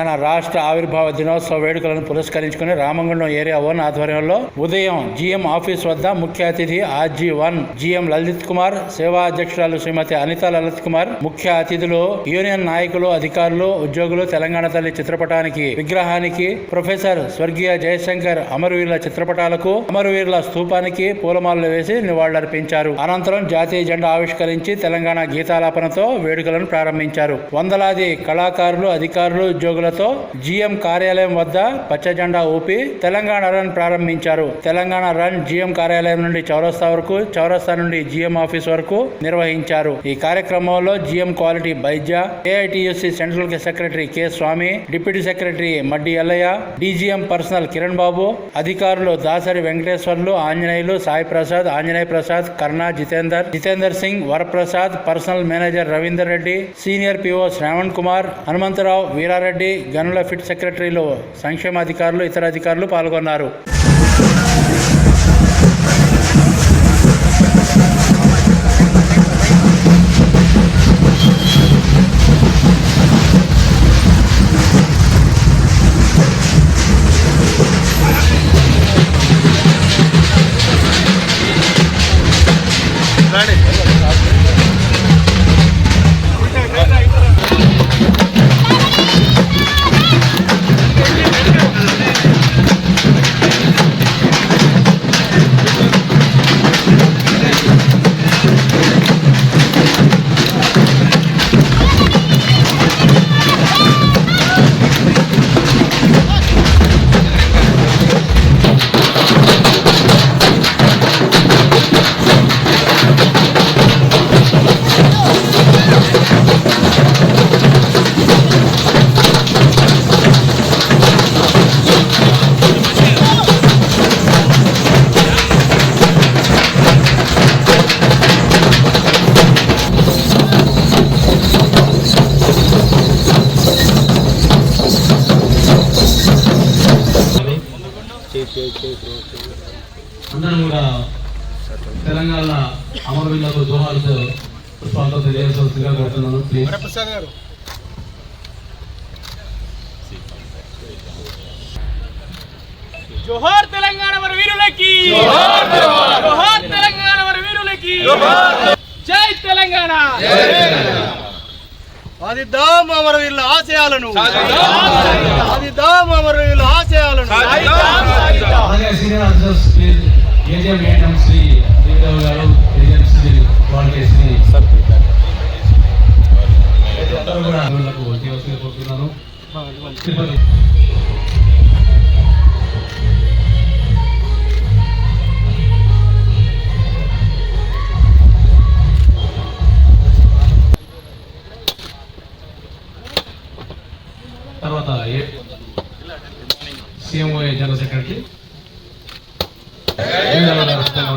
తెలంగాణ రాష్ట్ర ఆవిర్భావ దినోత్సవ వేడుకలను పురస్కరించుకుని రామగుండం ఏరియా వన్ ఆధ్వర్యంలో ఉదయం జిఎం ఆఫీస్ వద్ద ముఖ్య అతిథి RG one GM Lalith Kumar సేవా అధ్యక్షురాలు శ్రీమతి అనిత లలిత్ కుమార్ ముఖ్య అతిథులు యూనియన్ నాయకులు అధికారులు ఉద్యోగులు తెలంగాణ తల్లి చిత్రపటానికి విగ్రహానికి ప్రొఫెసర్ స్వర్గీయ జయశంకర్ అమరవీరుల చిత్రపటాలకు అమరవీరుల స్తూపానికి పూలమాలలు వేసి నివాళులర్పించారు. అనంతరం జాతీయ జెండా ఆవిష్కరించి తెలంగాణ గీతాలాపనతో వేడుకలను ప్రారంభించారు. వందలాది కళాకారులు అధికారులు ఉద్యోగులతో జిఎం కార్యాలయం వద్ద పచ్చ జెండా ఊపి తెలంగాణ రన్ ప్రారంభించారు. తెలంగాణ రన్ జిఎం కార్యాలయం నుండి చౌరస్తా వరకు చౌరస్తా నుండి జీఎం ఆఫీస్ వరకు నిర్వహించారు. ఈ కార్యక్రమంలో GM quality Baidya AITUC central secretary K Swamy deputy secretary Maddi Yellaiah DGM personnel Kiran Babu అధికారులు Dasari Venkateswarlu Anjaneyulu Sai Prasad Anjaneya Prasad Karna Jitender Jitender Singh Varaprasad personnel manager Ravinder Reddy senior PO Shravan Kumar Hanumantharao Veerareddy గనుల pit సెక్రటరీలు సంక్షేమ అధికారులు ఇతర అధికారులు పాల్గొన్నారు. అందరం కూడా తెలంగాణ అమరవీరులకు జోహార్లు పుష్పాలతో తెలియజేస్తుందిగా కోరుతున్నాను. జోహార్ తెలంగాణ మన వీరులకి జోహార్ తెలంగాణ మన వీరులకి జై తెలంగాణ. ఆదిద్దాం అమరవీరుల ఆశయాలను. ఆదిద్దాం అమరవీరుల ఆశయాలను. ఏజీఎం ఏఎన్ఎం శ్రీ దేవరావు గారు ఏజీఎం శ్రీ వాళ్ళకి శ్రీ అందరూ కూడా వీళ్ళకు చేయవలసిందిగా కోరుతున్నాను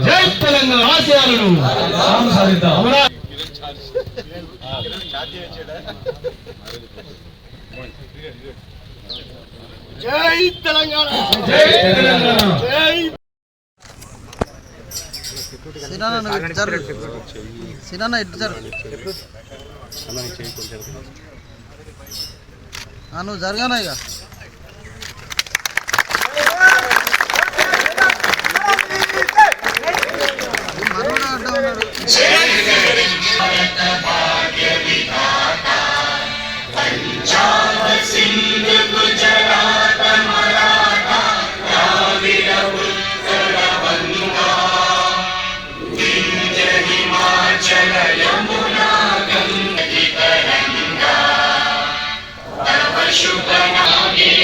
జై తెలంగాణ. ఆశయాలను జై తెలంగాణ. జై తెలంగాణ. జై. సినాన్న నువ్వు ఇటు జరుగు. సినాన్న ఇటు జరుగు. ఆ, నువ్వు జరగానా ఇక? శుభనాయ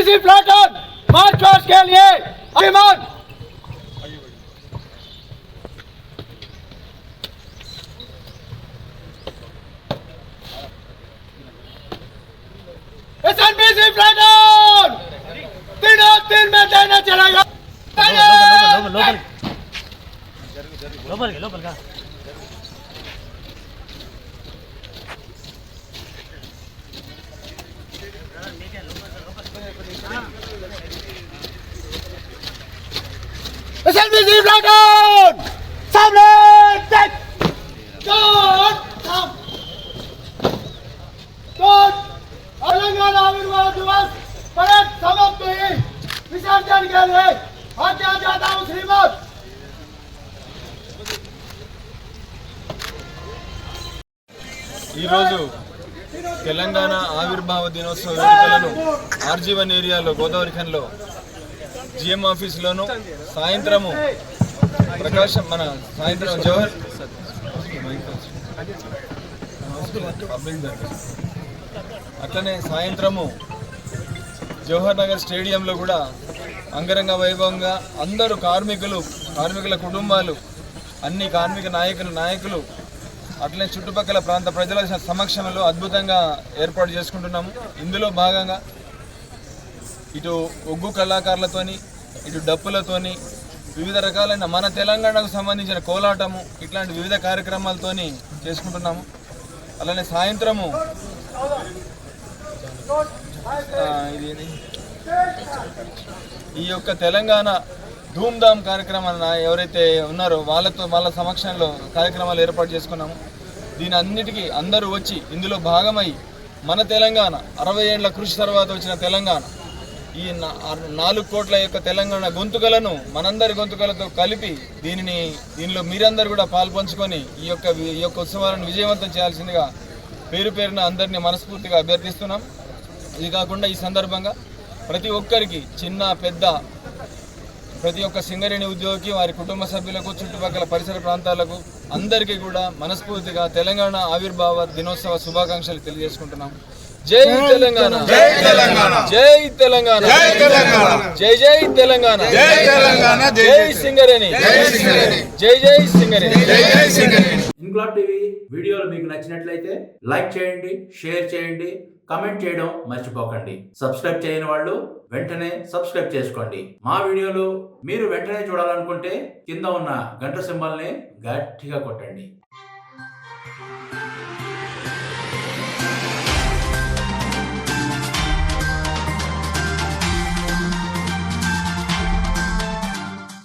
एसएनबीसी प्लाटून मार्च पास्ट के लिए अभिमान। एसएनबीसी प्लाटून तीनों तीन में देना चलेगा। SNBC platoon सामने tech dot com dot Telangana आविर्भाव दिवस परेड समाप्ति विसर्जन के लिए आज्ञा चाहता हूँ श्रीमद ఈరోజు తెలంగాణ ఆవిర్భావ దినోత్సవ వేడుకలను ఆర్జీవన్ ఏరియాలో గోదావరి ఖన్లో జిఎం ఆఫీస్లోను సాయంత్రము ప్రకాశం మన సాయంత్రం జవహర్ అట్లనే సాయంత్రము జవహర్ నగర్ స్టేడియంలో కూడా అంగరంగ వైభవంగా అందరూ కార్మికులు కార్మికుల కుటుంబాలు అన్ని కార్మిక నాయకులు నాయకులు అట్లనే చుట్టుపక్కల ప్రాంత ప్రజల సమక్షంలో అద్భుతంగా ఏర్పాటు చేసుకుంటున్నాము. ఇందులో భాగంగా ఇటు ఒగ్గు కళాకారులతోని ఇటు డప్పులతోని వివిధ రకాలైన మన తెలంగాణకు సంబంధించిన కోలాటము ఇట్లాంటి వివిధ కార్యక్రమాలతోని చేసుకుంటున్నాము. అలానే సాయంత్రము ఇది ఈ యొక్క తెలంగాణ ధూమ్ధామ్ కార్యక్రమాన్ని ఎవరైతే ఉన్నారో వాళ్ళతో వాళ్ళ సమక్షంలో కార్యక్రమాలు ఏర్పాటు చేసుకున్నాము. దీని అన్నిటికీ అందరూ వచ్చి ఇందులో భాగమై మన తెలంగాణ అరవై ఏళ్ళ కృషి తర్వాత వచ్చిన తెలంగాణ ఈ నాలుగు కోట్ల యొక్క తెలంగాణ గొంతుకలను మనందరి గొంతుకలతో కలిపి దీనిని దీనిలో మీరందరూ కూడా పాల్పంచుకొని ఈ యొక్క ఈ యొక్క ఉత్సవాలను విజయవంతం చేయాల్సిందిగా పేరు పేరున అందరినీ మనస్ఫూర్తిగా అభ్యర్థిస్తున్నాం. ఇది కాకుండా ఈ సందర్భంగా ప్రతి ఒక్కరికి చిన్న పెద్ద ప్రతి ఒక్క సింగరేణి ఉద్యోగికి వారి కుటుంబ సభ్యులకు చుట్టుపక్కల పరిసర ప్రాంతాలకు అందరికీ కూడా మనస్ఫూర్తిగా తెలంగాణ ఆవిర్భావ దినోత్సవ శుభాకాంక్షలు తెలియజేసుకుంటున్నాం. జై తెలంగాణ. జై తెలంగాణ. జై తెలంగాణ. జై తెలంగాణ. జై జై తెలంగాణ. జై తెలంగాణ జై సింగరేణి. జై సింగరేణి. జై జై సింగరేణి. జై జై సింగరేణి. ఇంక్లాబ్ టీవీ వీడియోలు మీకు నచ్చినట్లయితే లైక్ చేయండి షేర్ చేయండి కమెంట్ చేయడం మర్చిపోకండి. సబ్స్క్రైబ్ చేయని వాళ్ళు వెంటనే సబ్స్క్రైబ్ చేసుకోండి. మా వీడియోలు మీరు వెంటనే చూడాలనుకుంటే కింద ఉన్న గంట సింబల్ని గట్టిగా కొట్టండి.